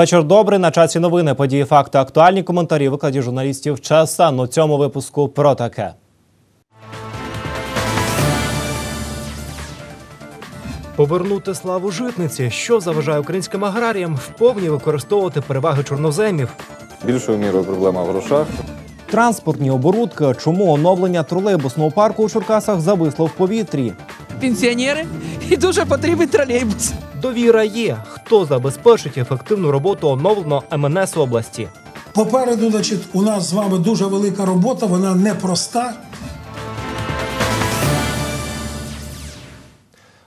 Вечір добрий. На часі новини, події, факти, актуальні коментарі, викладі журналістів часа. У цьому випуску про таке. Повернути славу житниці, що заважає українським аграріям вповні використовувати переваги чорноземів. Більшою мірою проблема в грошах. Транспортні оборудки, чому оновлення тролейбусного парку у Черкасах зависло в повітрі. пенсіонери і дуже потрібен тролейбус. Довіра є. Хто забезпечить ефективну роботу оновленого МНС області? Попереду, значить, у нас з вами дуже велика робота, вона непроста.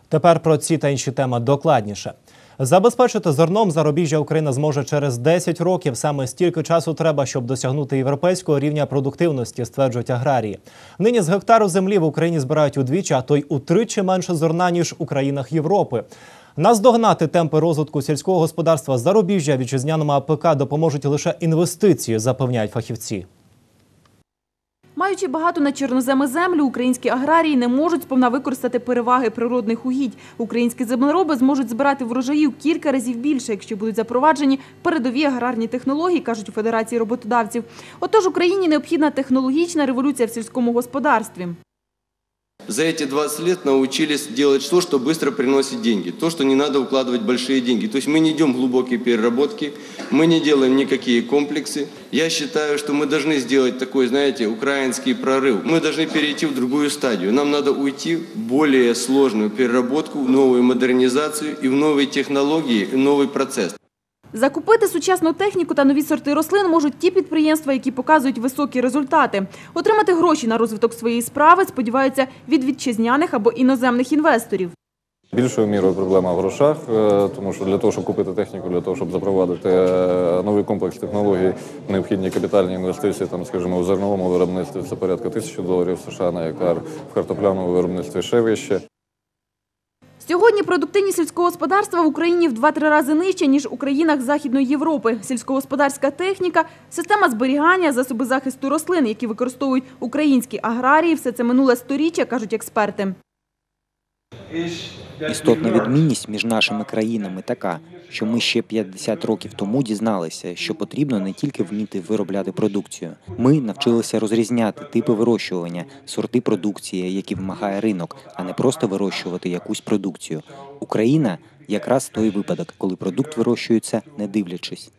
Тепер про ці та інші теми докладніше. Забезпечити зерном зарубіжжя Україна зможе через 10 років. Саме стільки часу треба, щоб досягнути європейського рівня продуктивності, стверджують аграрії. Нині з гектару землі в Україні збирають удвічі, а то й утричі менше зерна ніж у країнах Європи. Наздогнати темпи розвитку сільського господарства зарубіжжя вітчизняному АПК допоможуть лише інвестиції, запевняють фахівці. Маючи багато на чорноземи землю, українські аграрії не можуть сповна використати переваги природних угідь. Українські землероби зможуть збирати врожаїв кілька разів більше, якщо будуть запроваджені передові аграрні технології, кажуть у Федерації роботодавців. Отож, Україні необхідна технологічна революція в сільському господарстві. За эти 20 лет научились делать то, что быстро приносит деньги, то, что не надо укладывать большие деньги. То есть мы не идем в глубокие переработки, мы не делаем никакие комплексы. Я считаю, что мы должны сделать такой, знаете, украинский прорыв. Мы должны перейти в другую стадию. Нам надо уйти в более сложную переработку, в новую модернизацию и в новые технологии, и новый процесс. Закупити сучасну техніку та нові сорти рослин можуть ті підприємства, які показують високі результати. Отримати гроші на розвиток своєї справи сподіваються від вітчизняних або іноземних інвесторів. Більшою мірою проблема в грошах, е, тому що для того, щоб купити техніку, для того, щоб запровадити е, новий комплекс технологій, необхідні капітальні інвестиції, там, скажімо, у зерновому виробництві це порядка тисячі доларів США на гектар, в картопляному виробництві ще вище. Сьогодні продуктивність сільського господарства в Україні в 2-3 рази нижча, ніж у країнах Західної Європи. Сільськогосподарська техніка, система зберігання, засоби захисту рослин, які використовують українські аграрії, все це минуле сторіччя, кажуть експерти. Істотна відмінність між нашими країнами така, що ми ще 50 років тому дізналися, що потрібно не тільки вміти виробляти продукцію. Ми навчилися розрізняти типи вирощування, сорти продукції, які вимагає ринок, а не просто вирощувати якусь продукцію. Україна якраз той випадок, коли продукт вирощується, не дивлячись.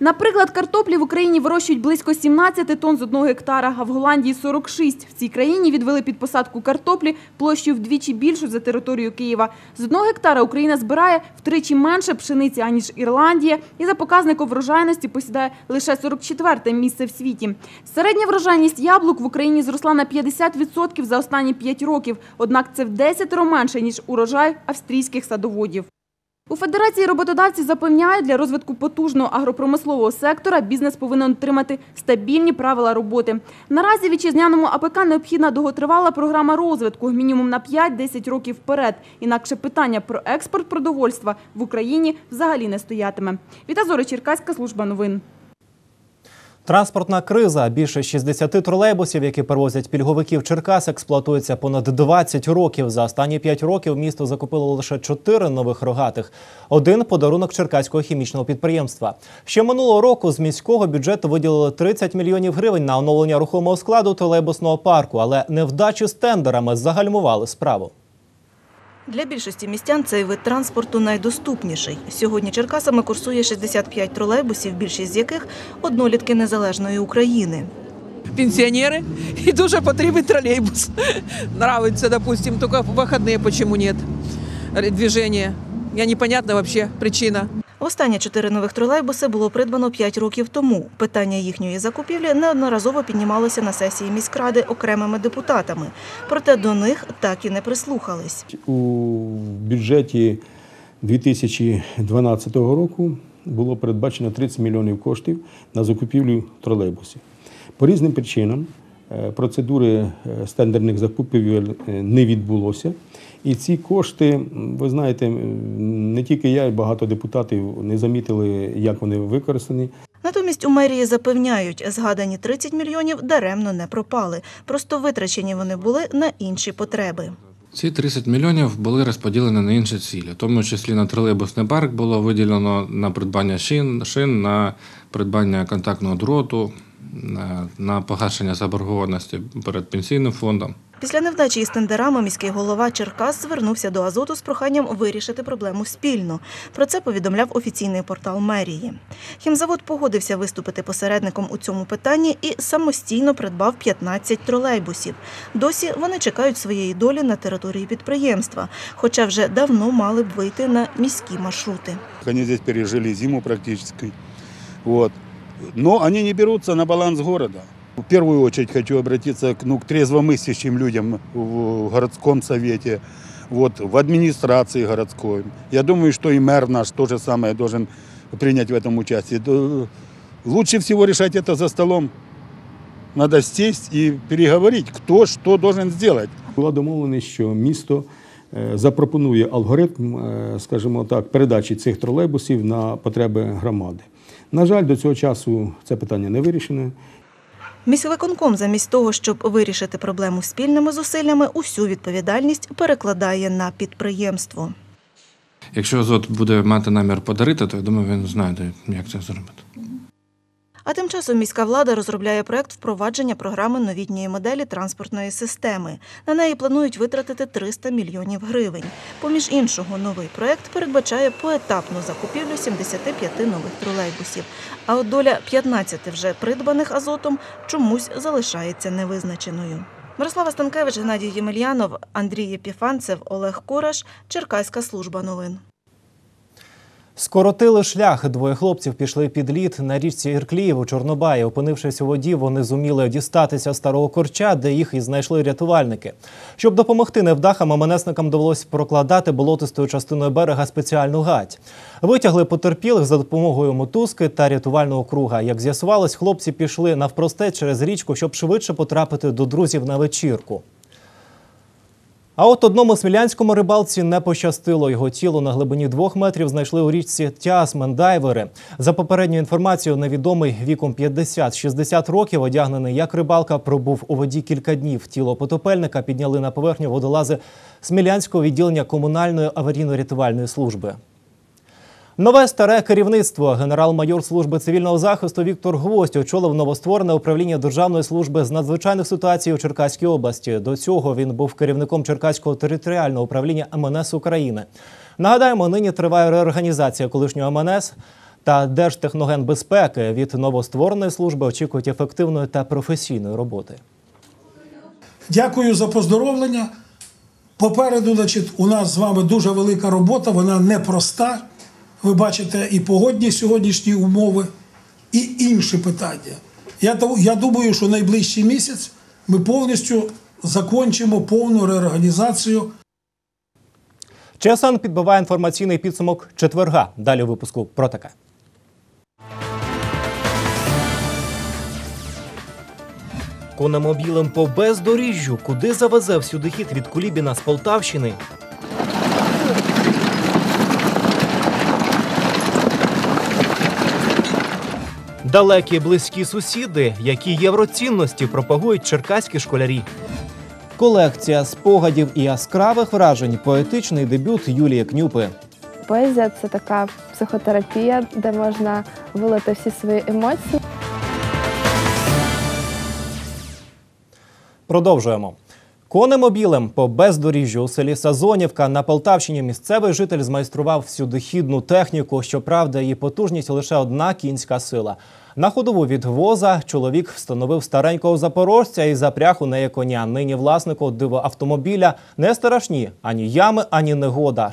Наприклад, картоплі в Україні вирощують близько 17 тонн з одного гектара, а в Голландії 46. В цій країні відвели під посадку картоплі площею вдвічі більшу за територію Києва. З одного гектара Україна збирає втричі менше пшениці, аніж Ірландія, і за показником врожайності посідає лише 44-те місце в світі. Середня врожайність яблук в Україні зросла на 50% за останні 5 років, однак це в 10 менше, ніж урожай австрійських садоводів. У Федерації роботодавців запевняють, для розвитку потужного агропромислового сектора бізнес повинен отримати стабільні правила роботи. Наразі вітчизняному АПК необхідна довготривала програма розвитку, мінімум на 5-10 років вперед. Інакше питання про експорт продовольства в Україні взагалі не стоятиме. Віта Зори, Черкаська служба новин. Транспортна криза. Більше 60 тролейбусів, які перевозять пільговиків Черкас, експлуатується понад 20 років. За останні 5 років місто закупило лише 4 нових рогатих. Один подарунок черкаського хімічного підприємства. Ще минулого року з міського бюджету виділили 30 мільйонів гривень на оновлення рухомого складу тролейбусного парку, але невдачі з тендерами загальмували справу. Для більшості містян цей вид транспорту найдоступніший. Сьогодні Черкасами курсує 65 тролейбусів, більшість з яких – однолітки незалежної України. Пенсіонери і дуже потрібен тролейбус. Нравиться, допустим, тільки в вихідні почему ні. Движення. Я непонятна взагалі причина. Останні чотири нових тролейбуси було придбано 5 років тому. Питання їхньої закупівлі неодноразово піднімалося на сесії міськради окремими депутатами. Проте до них так і не прислухались. У бюджеті 2012 року було передбачено 30 мільйонів коштів на закупівлю тролейбусів. По різним причинам е, процедури е, з закупівель е, не відбулося. І ці кошти, ви знаєте, не тільки я, і багато депутатів не замітили, як вони використані. Натомість у мерії запевняють, згадані 30 мільйонів даремно не пропали. Просто витрачені вони були на інші потреби. Ці 30 мільйонів були розподілені на інші цілі, в тому числі на тролейбусний парк було виділено на придбання шин, шин на придбання контактного дроту, на, на погашення заборгованості перед пенсійним фондом. Після невдачі із тендерами міський голова Черкас звернувся до Азоту з проханням вирішити проблему спільно. Про це повідомляв офіційний портал мерії. Хімзавод погодився виступити посередником у цьому питанні і самостійно придбав 15 тролейбусів. Досі вони чекають своєї долі на території підприємства, хоча вже давно мали б вийти на міські маршрути. Они здесь пережили зиму практически. Вот Но они не берутся на баланс города. В первую очередь хочу обратиться к, ну, к трезвомыслящим людям в городском совете, вот, в администрации городской. Я думаю, что и мэр наш то же самое должен принять в этом участие. Да, Лучше всего решать это за столом. Надо сесть и переговорить, кто что должен сделать. Була домовленість, що місто е, запропонує алгоритм, е, скажімо так, передачі цих тролейбусів на потреби громади. На жаль, до цього часу це питання не вирішене. Міськвиконком замість того, щоб вирішити проблему спільними зусиллями, усю відповідальність перекладає на підприємство. Якщо Азот буде мати намір подарити, то я думаю, він знайде, як це зробити. А тим часом міська влада розробляє проект впровадження програми новітньої моделі транспортної системи. На неї планують витратити 300 мільйонів гривень. Поміж іншого, новий проект передбачає поетапну закупівлю 75 нових тролейбусів. А от доля 15 вже придбаних азотом чомусь залишається невизначеною. Мирослава Станкевич, Геннадій Ємельянов, Андрій Єпіфанцев, Олег Кураш, Черкаська служба новин. Скоротили шлях. Двоє хлопців пішли під лід на річці Іркліїв у Чорнобаї. Опинившись у воді, вони зуміли дістатися старого корча, де їх і знайшли рятувальники. Щоб допомогти невдахам, МНСникам довелось прокладати болотистою частиною берега спеціальну гать. Витягли потерпілих за допомогою мотузки та рятувального круга. Як з'ясувалось, хлопці пішли навпростець через річку, щоб швидше потрапити до друзів на вечірку. А от одному смілянському рибалці не пощастило. Його тіло на глибині двох метрів знайшли у річці Тясмен дайвери. За попередньою інформацією, невідомий віком 50-60 років, одягнений як рибалка, пробув у воді кілька днів. Тіло потопельника підняли на поверхню водолази Смілянського відділення комунальної аварійно-рятувальної служби. Нове старе керівництво. Генерал-майор служби цивільного захисту Віктор Гвоздь очолив новостворене управління Державної служби з надзвичайних ситуацій у Черкаській області. До цього він був керівником Черкаського територіального управління МНС України. Нагадаємо, нині триває реорганізація колишнього МНС та Держтехногенбезпеки. Від новоствореної служби очікують ефективної та професійної роботи. Дякую за поздоровлення. Попереду, значить, у нас з вами дуже велика робота, вона непроста. Ви бачите і погодні сьогоднішні умови, і інші питання. Я, я думаю, що найближчий місяць ми повністю закончимо повну реорганізацію ЧСН підбиває інформаційний підсумок четверга. Далі у випуску про таке. Конемобілем по бездоріжжю, куди завезе всюди хід від Кулібіна з Полтавщини. Далекі близькі сусіди, які євроцінності пропагують черкаські школярі. Колекція спогадів і яскравих вражень. Поетичний дебют Юлії Кнюпи. Поезія це така психотерапія, де можна вилити всі свої емоції. Продовжуємо. Конемобілем по бездоріжжю у селі Сазонівка на Полтавщині місцевий житель змайстрував всюдихідну техніку. Щоправда, її потужність лише одна кінська сила. На ходову від воза чоловік встановив старенького запорожця і запряг у неї коня. Нині власнику диво автомобіля не страшні ані ями, ані негода.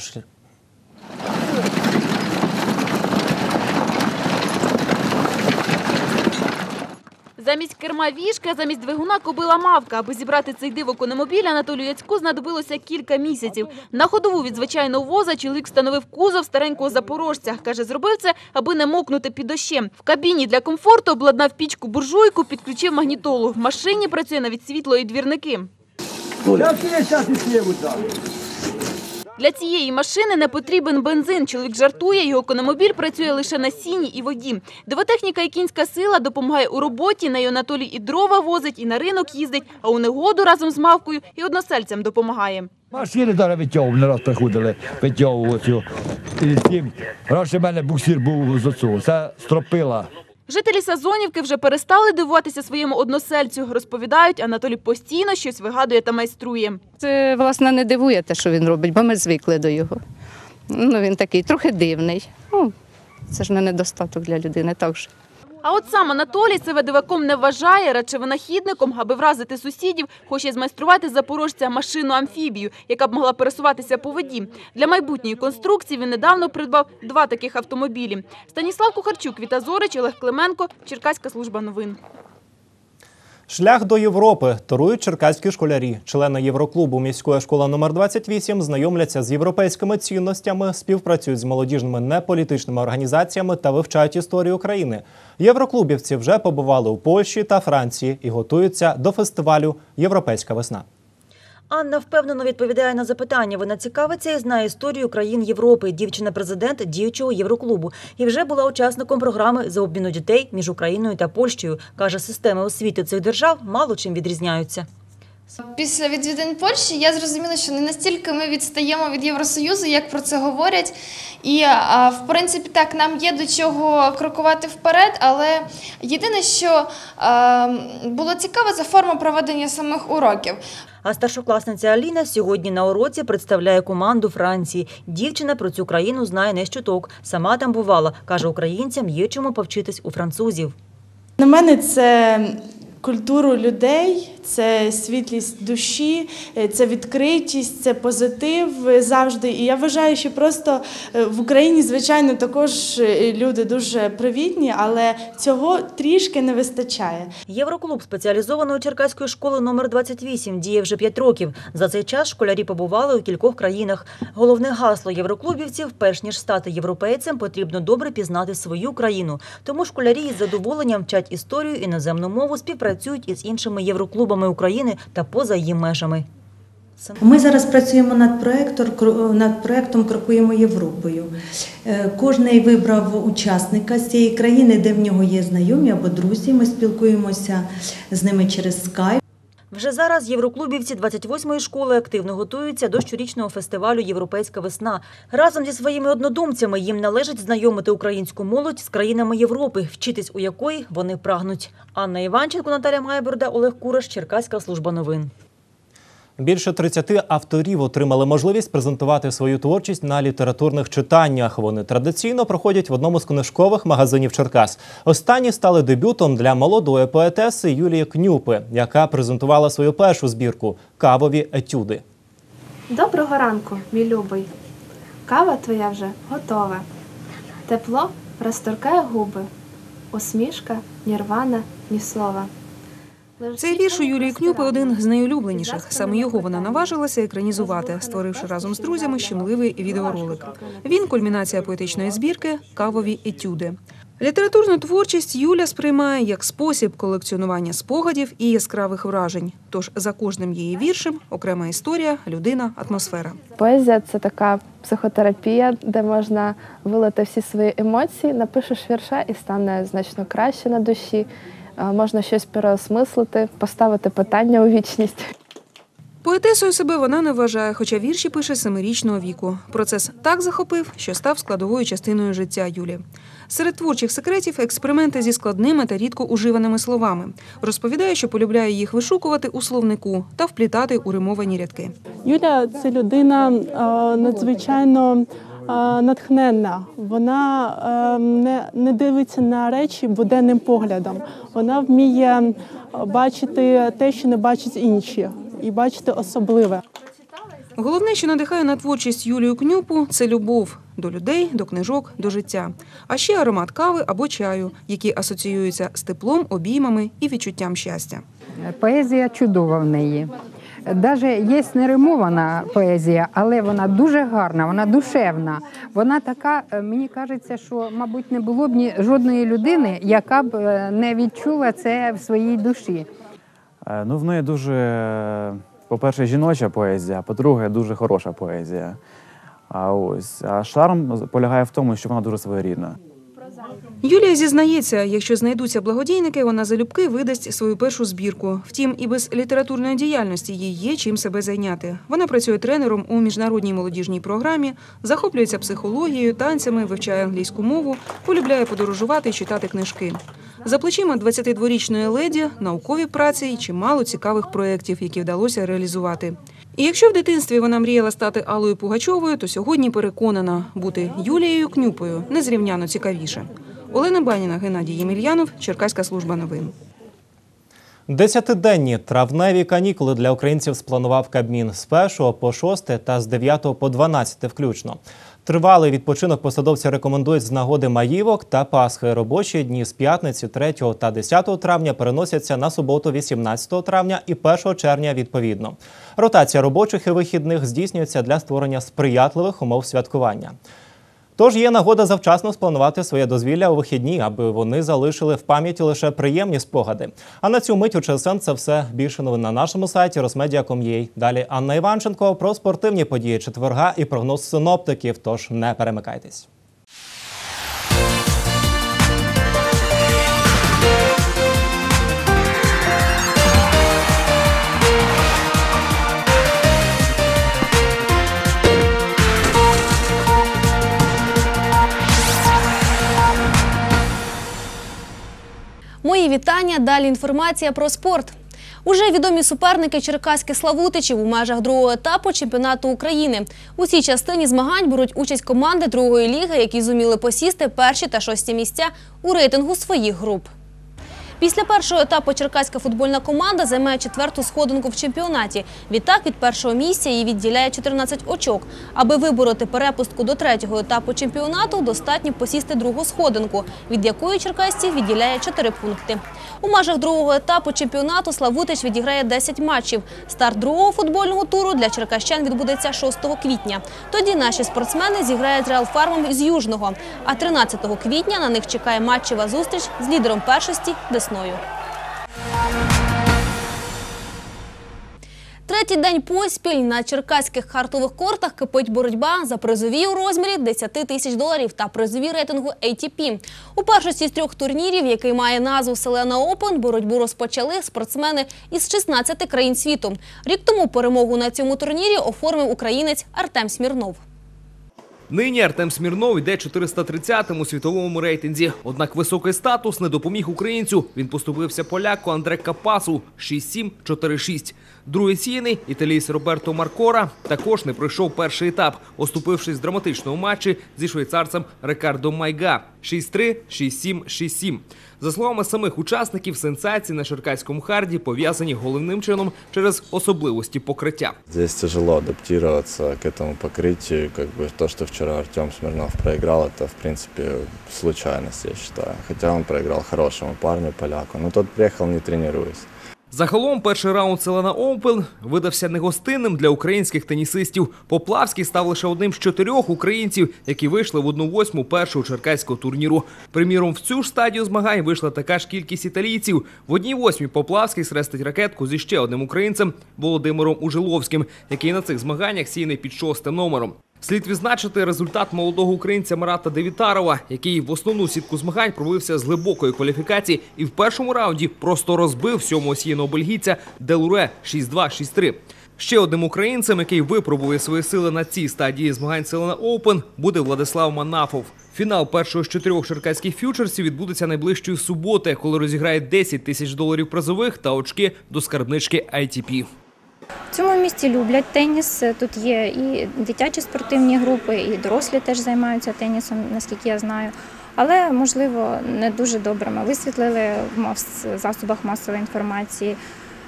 Замість керма вішка, замість двигуна кобила мавка. Аби зібрати цей диво конемобіль, Анатолію Яцьку знадобилося кілька місяців. На ходову від звичайного воза чоловік встановив кузов старенького запорожця. Каже, зробив це, аби не мокнути під дощем. В кабіні для комфорту обладнав пічку буржуйку, підключив магнітолу. В машині працює навіть світло і двірники. Для цієї машини не потрібен бензин. Чоловік жартує, його економобіль працює лише на сіні і воді. Дивотехніка і кінська сила допомагає у роботі. Нею Анатолій і дрова возить, і на ринок їздить, а у негоду разом з мавкою і односельцям допомагає. Машини зараз витягував, не раз приходили, витягували цю. І тим. Раніше в мене буксир був з оцього, це стропила. Жителі Сазонівки вже перестали дивуватися своєму односельцю. Розповідають, Анатолій постійно щось вигадує та майструє. Це, власне, не дивує те, що він робить, бо ми звикли до його. Ну, він такий трохи дивний. Ну, це ж не недостаток для людини, так же. А от сам Анатолій себе диваком не вважає, радше винахідником, аби вразити сусідів, хоче змайструвати запорожця машину-амфібію, яка б могла пересуватися по воді. Для майбутньої конструкції він недавно придбав два таких автомобілі. Станіслав Кухарчук, Віта Зорич, Олег Клименко, Черкаська служба новин. Шлях до Європи торують черкаські школярі. Члени Євроклубу міської школи номер 28 знайомляться з європейськими цінностями, співпрацюють з молодіжними неполітичними організаціями та вивчають історію України. Євроклубівці вже побували у Польщі та Франції і готуються до фестивалю Європейська весна. Анна впевнено відповідає на запитання. Вона цікавиться і знає історію країн Європи. Дівчина-президент діючого Євроклубу і вже була учасником програми за обміну дітей між Україною та Польщею. каже, системи освіти цих держав мало чим відрізняються. Після відвідин Польщі я зрозуміла, що не настільки ми відстаємо від Євросоюзу, як про це говорять. І в принципі так, нам є до чого крокувати вперед, але єдине, що було цікаво, це форма проведення самих уроків. А старшокласниця Аліна сьогодні на уроці представляє команду Франції. Дівчина про цю країну знає не щуток. Сама там бувала. каже, українцям є чому повчитись у французів. На мене це культуру людей, це світлість душі, е, це відкритість, це позитив завжди. І я вважаю, що просто е, в Україні, звичайно, також е, люди дуже привітні, але цього трішки не вистачає. Євроклуб спеціалізованої черкаської школи номер 28 діє вже 5 років. За цей час школярі побували у кількох країнах. Головне гасло євроклубівців, перш ніж стати європейцем, потрібно добре пізнати свою країну. Тому школярі із задоволенням вчать історію, іноземну мову, співпрацюють із іншими євроклубами України та поза її межами. Ми зараз працюємо над проектом, над проектом Крокуємо Європою. Е, Кожний вибрав учасника з цієї країни, де в нього є знайомі або друзі. Ми спілкуємося з ними через скайп. Вже зараз євроклубівці 28-ї школи активно готуються до щорічного фестивалю Європейська весна. Разом зі своїми однодумцями їм належить знайомити українську молодь з країнами Європи, вчитись у якої вони прагнуть. Анна Іванченко, Наталя Майберда, Олег Кураш, Черкаська служба новин. Більше 30 авторів отримали можливість презентувати свою творчість на літературних читаннях. Вони традиційно проходять в одному з книжкових магазинів Черкас. Останні стали дебютом для молодої поетеси Юлії Кнюпи, яка презентувала свою першу збірку Кавові етюди. Доброго ранку, мій любий. Кава твоя вже готова. Тепло розторкає губи. Усмішка, ні рвана, ні слова. Цей вірш у Юлії Кнюпи один з найулюбленіших. Саме його вона наважилася екранізувати, створивши разом з друзями щемливий відеоролик. Він кульмінація поетичної збірки Кавові етюди. Літературну творчість Юля сприймає як спосіб колекціонування спогадів і яскравих вражень. Тож за кожним її віршем окрема історія, людина, атмосфера. Поезія це така психотерапія, де можна вилити всі свої емоції, напишеш вірша і стане значно краще на душі. Можна щось переосмислити, поставити питання у вічність. Поетесою себе вона не вважає, хоча вірші пише семирічного віку. Процес так захопив, що став складовою частиною життя Юлі. Серед творчих секретів експерименти зі складними та рідко уживаними словами. Розповідає, що полюбляє їх вишукувати у словнику та вплітати у римовані рядки. Юля це людина надзвичайно натхненна. Вона е, не, не дивиться на речі буденним поглядом. Вона вміє бачити те, що не бачать інші, і бачити особливе. Головне, що надихає на творчість Юлію Кнюпу, це любов до людей, до книжок, до життя. А ще аромат кави або чаю, які асоціюються з теплом, обіймами і відчуттям щастя. Поезія чудова в неї. Навіть є неримована поезія, але вона дуже гарна, вона душевна. Вона така, е, мені кажеться, що, мабуть, не було б ні жодної людини, яка б е, не відчула це в своїй душі. Е, Ну, в неї дуже, по-перше, жіноча поезія, по-друге, дуже хороша поезія. А ось а шарм полягає в тому, що вона дуже своєрідна. Юлія зізнається, якщо знайдуться благодійники, вона залюбки видасть свою першу збірку. Втім, і без літературної діяльності їй є чим себе зайняти. Вона працює тренером у міжнародній молодіжній програмі, захоплюється психологією, танцями, вивчає англійську мову, полюбляє подорожувати і читати книжки. За плечима 22-річної леді наукові праці і чимало цікавих проєктів, які вдалося реалізувати. І якщо в дитинстві вона мріяла стати Аллою Пугачовою, то сьогодні переконана, бути Юлією Кнюпою незрівняно цікавіше. Олена Баніна, Геннадій Ємельянов, Черкаська служба новин. Десятиденні травневі канікули для українців спланував Кабмін з 1 по 6 та з 9 по 12 включно. Тривалий відпочинок посадовці рекомендують з нагоди Маївок та Пасхи. Робочі дні з п'ятниці 3 та 10 травня переносяться на суботу 18 травня і 1 червня відповідно. Ротація робочих і вихідних здійснюється для створення сприятливих умов святкування. Тож є нагода завчасно спланувати своє дозвілля у вихідні, аби вони залишили в пам'яті лише приємні спогади. А на цю мить у ЧСН це все більше новин на нашому сайті rosmedia.com.ua. Далі Анна Іванченко про спортивні події четверга і прогноз синоптиків. Тож не перемикайтесь. Мої вітання. Далі інформація про спорт. Уже відомі суперники черкаських славутичів у межах другого етапу чемпіонату України. У цій частині змагань беруть участь команди другої ліги, які зуміли посісти перші та шості місця у рейтингу своїх груп. Після першого етапу черкаська футбольна команда займає четверту сходинку в чемпіонаті. Відтак від першого місця її відділяє 14 очок. Аби вибороти перепустку до третього етапу чемпіонату, достатньо посісти другу сходинку, від якої черкасці відділяє 4 пункти. У межах другого етапу чемпіонату Славутич відіграє 10 матчів. Старт другого футбольного туру для черкащан відбудеться 6 квітня. Тоді наші спортсмени зіграють Реал Фармом з Южного. А 13 квітня на них чекає матчева зустріч з лідером першості Десною. Третій день поспіль на черкаських хартових кортах кипить боротьба за призові у розмірі 10 тисяч доларів та призові рейтингу ATP. У першості з трьох турнірів, який має назву Селена Open, боротьбу розпочали спортсмени із 16 країн світу. Рік тому перемогу на цьому турнірі оформив українець Артем Смірнов. Нині Артем Смірнов йде 430-м у світовому рейтинзі. Однак високий статус не допоміг українцю. Він поступився поляку Андре Капасу 6-7, 4-6. Другий сіяний італійць Роберто Маркора також не пройшов перший етап, оступившись в драматичному матчі зі швейцарцем Рикардо Майга 6-3, 6-7, 6-7. За словами самих учасників, сенсації на Черкаському харді пов'язані головним чином через особливості покриття. Здесь тяжело адаптироваться к этому покрытию. Как бы то, что вчера Артем Смирнов проиграл, это в принципе случайность, я считаю. Хотя он проиграл хорошему парню, поляку. Но тот приехал не тренируясь. Загалом перший раунд Селена Оупен видався негостинним для українських тенісистів. Поплавський став лише одним з чотирьох українців, які вийшли в одну восьму першого черкаського турніру. Приміром, в цю ж стадію змагань вийшла така ж кількість італійців. В одній восьмій Поплавський срестить ракетку зі ще одним українцем Володимиром Ужиловським, який на цих змаганнях сійний під шостим номером. Слід відзначити результат молодого українця Марата Девітарова, який в основну сітку змагань пробився з глибокої кваліфікації і в першому раунді просто розбив сьомого сіяного бельгійця Делуре 6-2-6-3. Ще одним українцем, який випробує свої сили на цій стадії змагань Селена Оупен, буде Владислав Манафов. Фінал першого з чотирьох черкаських фьючерсів відбудеться найближчої суботи, коли розіграє 10 тисяч доларів призових та очки до скарбнички ITP. В цьому місті люблять теніс. Тут є і дитячі спортивні групи, і дорослі теж займаються тенісом, наскільки я знаю. Але, можливо, не дуже добре ми висвітлили в засобах масової інформації.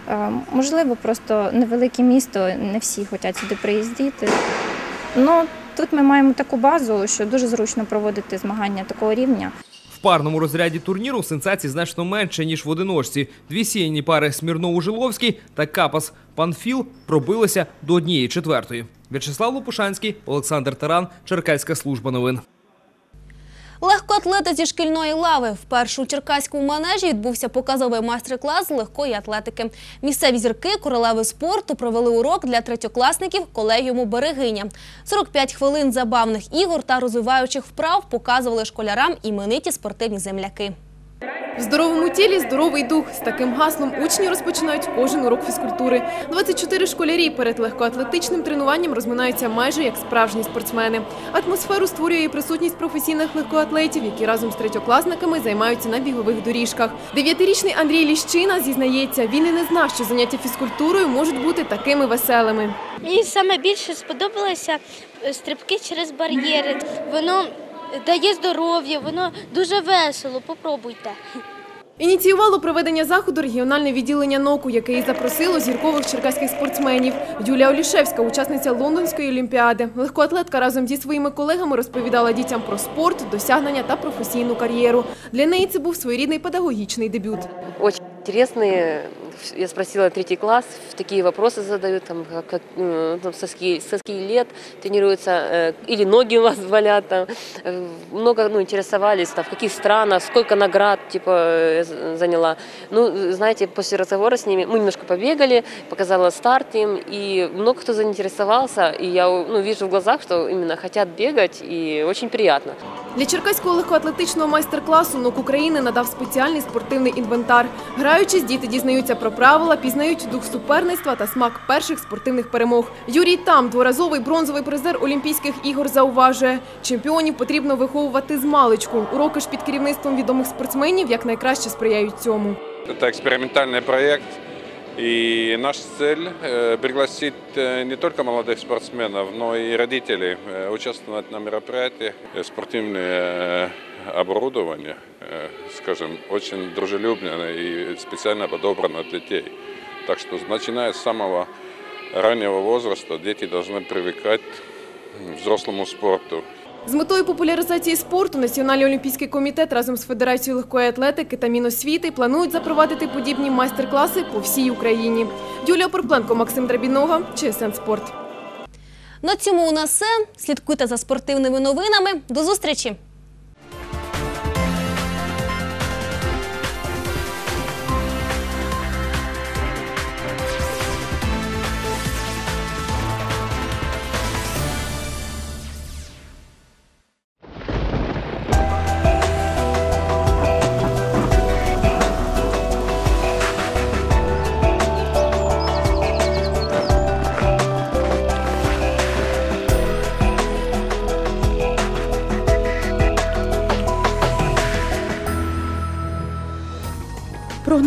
Е, Можливо, просто невелике місто, не всі хочуть сюди приїздити. Ну, тут ми маємо таку базу, що дуже зручно проводити змагання такого рівня. Парному розряді турніру сенсацій значно менше, ніж в одиночці. Дві сіяні пари Смірнов-Жиловський та Капас Панфіл пробилися до однієї четвертої. В'ячеслав Лопушанський, Олександр Таран, Черкаська служба новин. Легкоатлети зі шкільної лави. Вперше у Черкаському манежі відбувся показовий майстер-клас з легкої атлетики. Місцеві зірки королеви спорту провели урок для третьокласників колегіуму Берегиня. 45 хвилин забавних ігор та розвиваючих вправ показували школярам імениті спортивні земляки. В здоровому тілі здоровий дух. З таким гаслом учні розпочинають кожен урок фізкультури. 24 школярі перед легкоатлетичним тренуванням розминаються майже як справжні спортсмени. Атмосферу створює і присутність професійних легкоатлетів, які разом з третьокласниками займаються на бігових доріжках. Дев'ятирічний Андрій Ліщина зізнається, він і не знав, що заняття фізкультурою можуть бути такими веселими. Мені саме більше сподобалося е, стрибки через бар'єри. Воно дає здоров'я, воно дуже весело. Попробуйте. Ініціювало проведення заходу регіональне відділення НОКу, яке і запросило зіркових черкаських спортсменів. Юлія Олішевська, учасниця Лондонської олімпіади. Легкоатлетка разом зі своїми колегами розповідала дітям про спорт, досягнення та професійну кар'єру. Для неї це був своєрідний педагогічний дебют. Очень интересные Я спросила третий класс, такие вопросы задают, там, как, как, э, там, со, ски, со ски лет тренируются, э, или ноги у вас болят, там, Э, много ну, интересовались, там, в каких странах, сколько наград типа, э, з- заняла. Ну, знаете, после разговора с ними мы немножко побегали, показала старт им, и много кто заинтересовался, и я ну, вижу в глазах, что именно хотят бегать, и очень приятно. Для черкаського легкоатлетичного майстер-класу НОК України надав спеціальний спортивний інвентар. Граючись, діти дізнаються про правила, пізнають дух суперництва та смак перших спортивних перемог. Юрій Там, дворазовий бронзовий призер Олімпійських ігор, зауважує, чемпіонів потрібно виховувати з маличку. Уроки ж під керівництвом відомих спортсменів якнайкраще сприяють цьому. Это экспериментальный проект, и наша цель э, пригласить э, не только молодых спортсменов, но и родителей э, участвовать на мероприятии. Э, Спортивное э, оборудование, э, скажем, очень дружелюбное и специально подобрано для детей. Так что, начиная с самого раннего возраста, дети должны привыкать к взрослому спорту. з метою популяризації спорту Національний олімпійський комітет разом з Федерацією легкої атлетики та Міносвіти планують запровадити подібні майстер-класи по всій Україні. Юлія Порпленко, Максим Драбінога, ЧСН Спорт. На цьому у нас все. Слідкуйте за спортивними новинами. До зустрічі!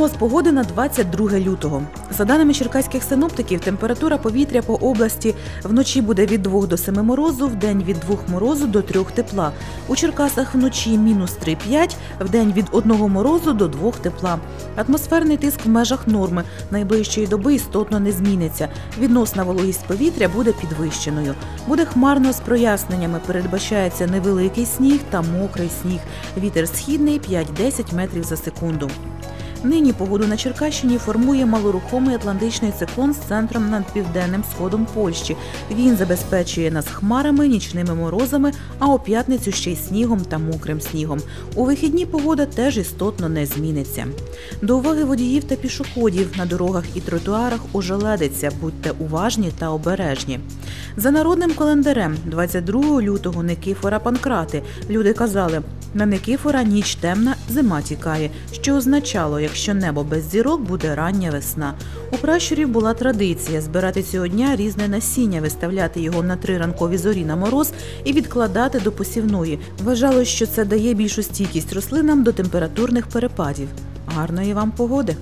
Прогноз погоди на 22 лютого. За даними черкаських синоптиків, температура повітря по області вночі буде від 2 до 7 морозу, в день від 2 морозу до 3 тепла. У Черкасах вночі мінус 3-5, в день від 1 морозу до 2 тепла. Атмосферний тиск в межах норми. Найближчої доби істотно не зміниться. Відносна вологість повітря буде підвищеною. Буде хмарно з проясненнями. Передбачається невеликий сніг та мокрий сніг. Вітер східний 5-10 метрів за секунду. Нині погоду на Черкащині формує малорухомий атлантичний циклон з центром над південним сходом Польщі. Він забезпечує нас хмарами, нічними морозами, а у п'ятницю ще й снігом та мокрим снігом. У вихідні погода теж істотно не зміниться. До уваги водіїв та пішоходів на дорогах і тротуарах ожеледиться. Будьте уважні та обережні. За народним календарем, 22 лютого Никифора Панкрати, люди казали. На Никифора ніч темна, зима тікає, що означало, якщо небо без зірок, буде рання весна. У пращурів була традиція збирати цього дня різне насіння, виставляти його на три ранкові зорі на мороз і відкладати до посівної. Вважалось, що це дає більшу стійкість рослинам до температурних перепадів. Гарної вам погоди!